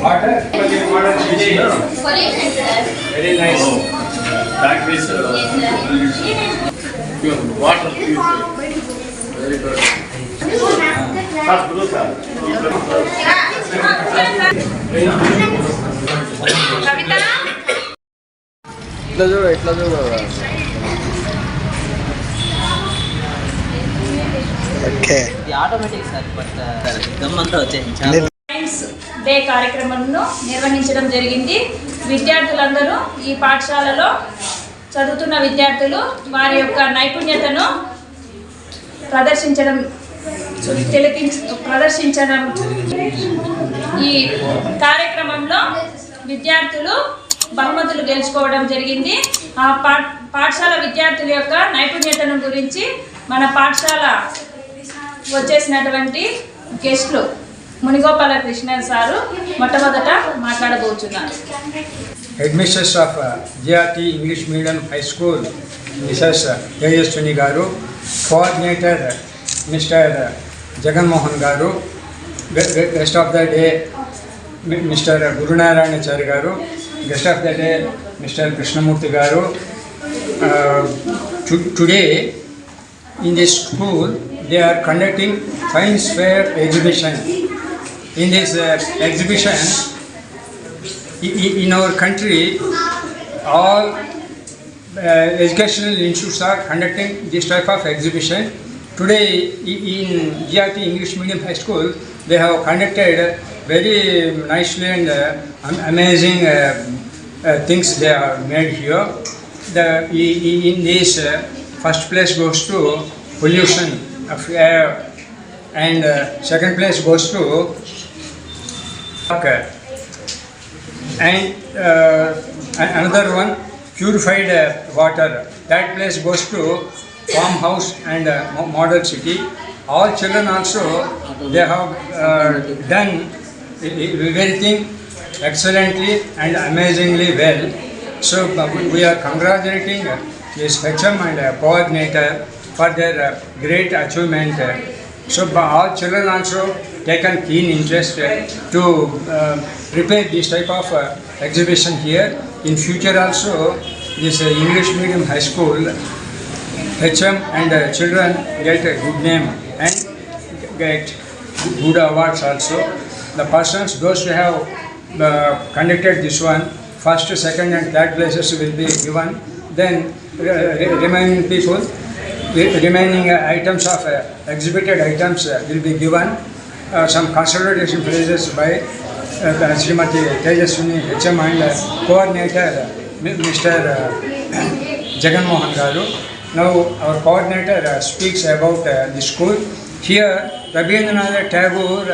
Uh, Yes, sir. pure water pure. Very good. Ah, blue sir. ఇట్లా చూడు ఇట్లా చూడు okay automatic sir but gum అంతా వచ్చేసింది డే కార్యక్రమంను నిర్వహించడం జరిగింది. విద్యార్థులందరూ ఈ పాఠశాలలో చదువుతున్న విద్యార్థులు వారి యొక్క నైపుణ్యతను ప్రదర్శించడం తిలకించ ప్రదర్శించడం. ఈ కార్యక్రమంలో విద్యార్థులు బహుమతులు గెలుచుకోవడం జరిగింది. ఆ పా పాఠశాల విద్యార్థుల యొక్క నైపుణ్యతను గురించి మన పాఠశాల వచ్చేసినటువంటి గెస్ట్లు మునిగోపాల కృష్ణన్ సారు మొట్టమొదట మాట్లాడబోతున్నారు headmistress of GRT English medium high school missus Tejaswini గారు కోఆర్డినేటర్ మిస్టర్ జగన్మోహన్ గారు guest of the day mister Gurunarayana Chari గారు guest of the day mister Krishnamurthy గారు today in the school they are conducting science fair exhibition In this uh, exhibition in our country, all uh, educational institutes are conducting this type of exhibition. Today, in GRT English Medium High School, they have conducted very nicely and uh, amazing things they are made here. The, in this, first place goes to pollution of air, and second place goes to and uh, another one purified uh, water that place goes to farmhouse and uh, model city all children also they have uh, done e- e- everything excellently and amazingly well so uh, we- are congratulating uh, this HM and uh, coordinator for their uh, great achievement uh, so all children also taken keen interest uh, to uh, prepare this type of uh, exhibition here. In future also, this uh, English medium high school, HM and children get a good name and get good awards also. The persons, those who have uh, conducted this one, first, second and third places will be given. Then re- remaining people remaining uh, items of uh, exhibited items will be given. Uh, some consolidation prizes by uh, Srimati Tejaswini HM and coordinator Mr. Jagan Mohan Garu. Now our coordinator uh, speaks about uh, the school. Here Rabindranath Tagore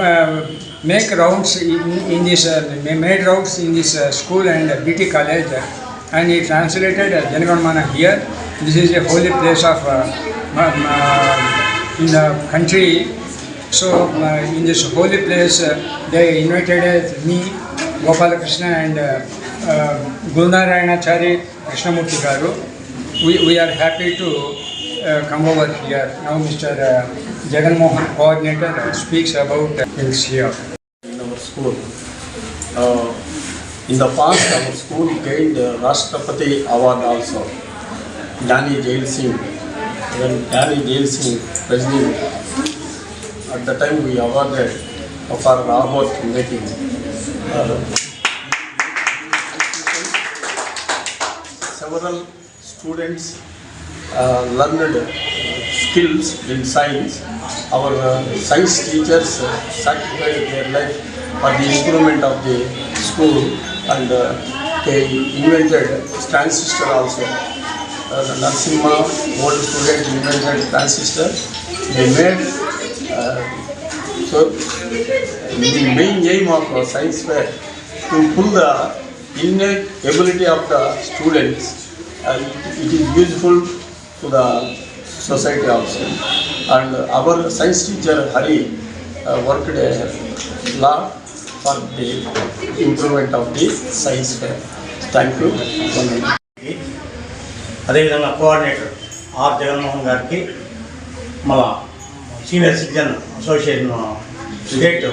uh, make rounds in, in this uh, made rounds in this uh, school and uh, BT college and he translated uh, Janagamana here. This is a holy place of in the country. So uh, in this holy place, uh, they invited me, Gopalakrishna and uh, uh, Gulnarayana Krishnamurti Garu. We, we are happy to uh, come over here. Now Mr. Uh, Jagan Mohan, coordinator, uh, speaks about uh, things here. in our school. Uh, in the past, our school gained uh, Rashtrapati Award also. Dani Jail Singh. then Dani Jail Singh president, at the time we awarded for our robot making. Uh, several students uh, learned uh, skills in science. Our uh, science teachers uh, sacrificed their life for the improvement of the school and uh, they invented transistor also. Uh, the Narasimha, old student invented transistor. They made So the main aim of a science fair to pull the innate ability of the students and it is useful to the society also. And our science teacher Hari uh, worked a lot for the improvement of the science fair. Thank you. Vandanam. అదేవిధంగా coordinator R Jaganmohan గారికి మన senior citizen association state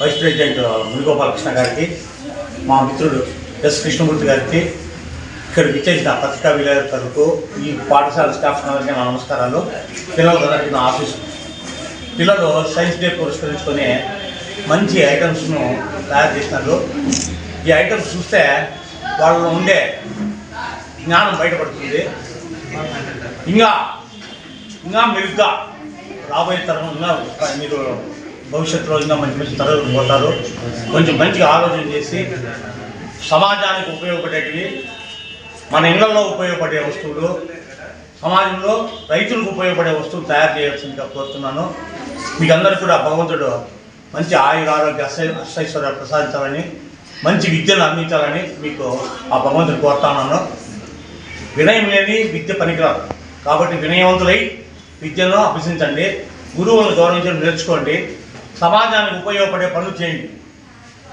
vice president Munigopalakrishna గారికి మా మిత్రుడు yes Krishnamurthy గారికి ఇక్కడికి ఇచ్చేసిన పత్రికా విలేకరులకు ఈ పాఠశాల స్టాఫ్ అందరికీ నా నమస్కారాలు. పిల్లలందరికీ నా ఆఫీసు పిల్లలు సైన్స్ డే పురస్కరించుకొని మంచి ఐటమ్స్ను తయారు చేసినారు. ఈ ఐటమ్స్ చూస్తే వాళ్ళలో ఉండే జ్ఞానం బయటపడుతుంది. ఇంకా ఇంకా మెరుగ్గా రాబోయే తరంగా మీరు భవిష్యత్తులో ఇంకా మంచి మంచి తరగతులు పోతారు. కొంచెం మంచిగా ఆలోచన చేసి సమాజానికి ఉపయోగపడేటివి మన ఇళ్ళలో ఉపయోగపడే వస్తువులు సమాజంలో రైతులకు ఉపయోగపడే వస్తువులు తయారు చేయాల్సిందిగా కోరుతున్నాను. మీకు అందరికీ కూడా భగవంతుడు మంచి ఆయుర ఆరోగ్య అష్టై ప్రసాదించాలని మంచి విద్యను అందించాలని మీకు ఆ భగవంతుడు కోరుతున్నాను వినయం లేని విద్య పనికిరాదు. కాబట్టి వినయవంతులై విద్యను అభ్యసించండి గురువులను గౌరవించడం నేర్చుకోండి సమాజానికి ఉపయోగపడే పనులు చేయండి.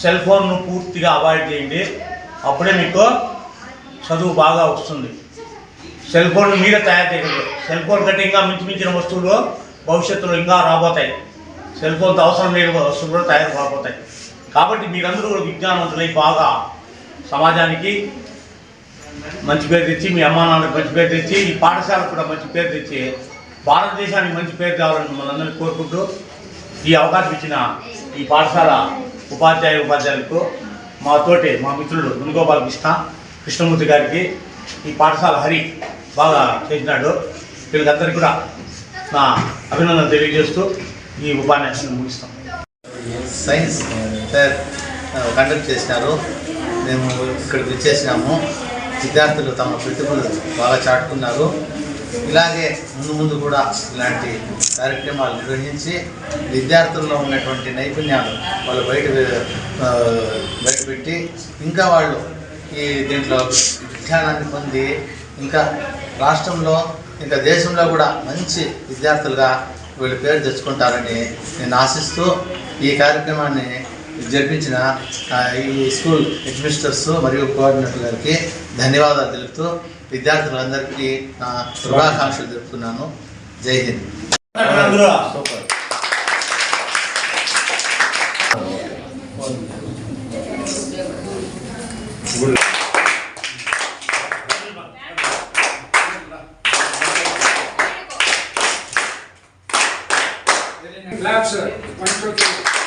సెల్ ఫోన్ను పూర్తిగా అవాయిడ్ చేయండి. అప్పుడే మీకు చదువు బాగా వస్తుంది. సెల్ ఫోన్ మీరే తయారు చేయగలరు. సెల్ ఫోన్ కంటే ఇంకా మించి మించిన వస్తువులు భవిష్యత్తులో ఇంకా రాబోతాయి. సెల్ ఫోన్తో అవసరం లేని వస్తువులు కూడా తయారు కాబోతాయి. కాబట్టి మీరందరూ కూడా విజ్ఞానవంతులై బాగా సమాజానికి మంచి పేరు తెచ్చి మీ అమ్మా మంచి పేరు తెచ్చి ఈ పాఠశాలకు కూడా మంచి పేరు తెచ్చి భారతదేశానికి మంచి పేరు కావాలని మనందరినీ కోరుకుంటూ ఈ అవకాశం ఇచ్చిన ఈ పాఠశాల ఉపాధ్యాయ ఉపాధ్యాయులకు మా తోటి మా మిత్రుడు మునిగోపాల కృష్ణ కృష్ణమూర్తి గారికి ఈ పాఠశాల హరి బాగా చేసినాడు. వీళ్ళకందరికీ కూడా నా అభినందన తెలియజేస్తూ ఈ ఉపన్యాసాన్ని ముగిస్తాం. సైన్స్ ఫేర్ కండక్ట్ చేసినారు. మేము ఇక్కడికి వచ్చేసినాము. విద్యార్థులు తమ ప్రతిభలు బాగా చాటుకున్నారు. ఇలాగే ముందు ముందు కూడా ఇలాంటి కార్యక్రమాలు నిర్వహించి విద్యార్థుల్లో ఉన్నటువంటి నైపుణ్యాలు వాళ్ళు బయట బయటపెట్టి ఇంకా వాళ్ళు ఈ దీంట్లో విజ్ఞానాన్ని పొంది ఇంకా రాష్ట్రంలో ఇంకా దేశంలో కూడా మంచి విద్యార్థులుగా వీళ్ళు పేరు తెచ్చుకుంటారని నేను ఆశిస్తూ ఈ కార్యక్రమాన్ని జరిపించిన ఈ స్కూల్ హెడ్మిస్టర్స్ మరియు కోఆర్డినేటర్ గారికి ధన్యవాదాలు తెలుపుతూ విద్యార్థులందరికీ నా శుభాకాంక్షలు తెలుపుతున్నాను Jai Hind super Clap, sir. One, two, three.